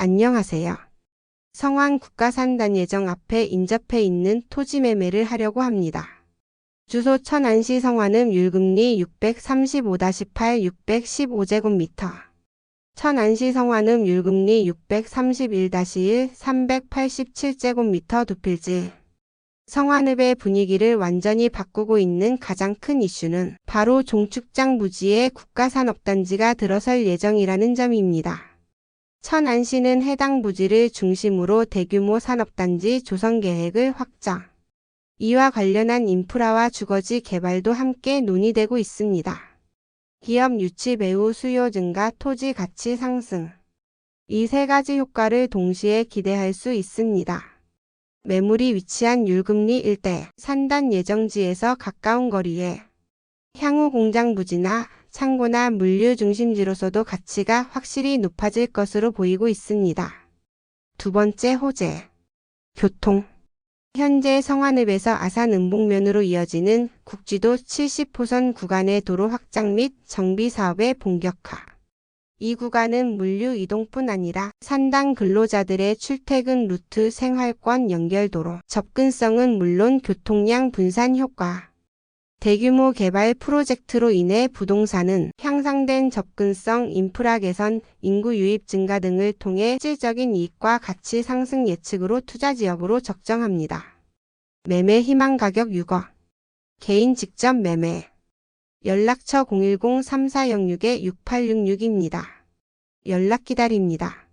안녕하세요. 성완 국가산단 예정 앞에 인접해 있는 토지 매매를 하려고 합니다. 주소 천안시 성완음 율금리 635-8 615제곱미터. 천안시 성완음 율금리 631-1 387제곱미터 두 필지. 성완읍의 분위기를 완전히 바꾸고 있는 가장 큰 이슈는 바로 종축장 부지에 국가산업단지가 들어설 예정이라는 점입니다. 천안시는 해당 부지를 중심으로 대규모 산업단지 조성 계획을 확정. 이와 관련한 인프라와 주거지 개발도 함께 논의되고 있습니다. 기업 유치 배후 수요 증가 토지 가치 상승. 이 세 가지 효과를 동시에 기대할 수 있습니다. 매물이 위치한 율금리 일대 산단 예정지에서 가까운 거리에 향후 공장 부지나 창고나 물류 중심지로서도 가치가 확실히 높아질 것으로 보이고 있습니다. 두 번째 호재. 교통. 현재 성안읍에서 아산 음봉면으로 이어지는 국지도 70호선 구간의 도로 확장 및 정비 사업의 본격화. 이 구간은 물류 이동뿐 아니라 산당 근로자들의 출퇴근 루트 생활권 연결도로 접근성은 물론 교통량 분산 효과. 대규모 개발 프로젝트로 인해 부동산은 향상된 접근성, 인프라 개선, 인구 유입 증가 등을 통해 실질적인 이익과 가치 상승 예측으로 투자 지역으로 적정합니다. 매매 희망 가격 6억. 개인 직접 매매. 연락처 010-3406-6866입니다. 연락 기다립니다.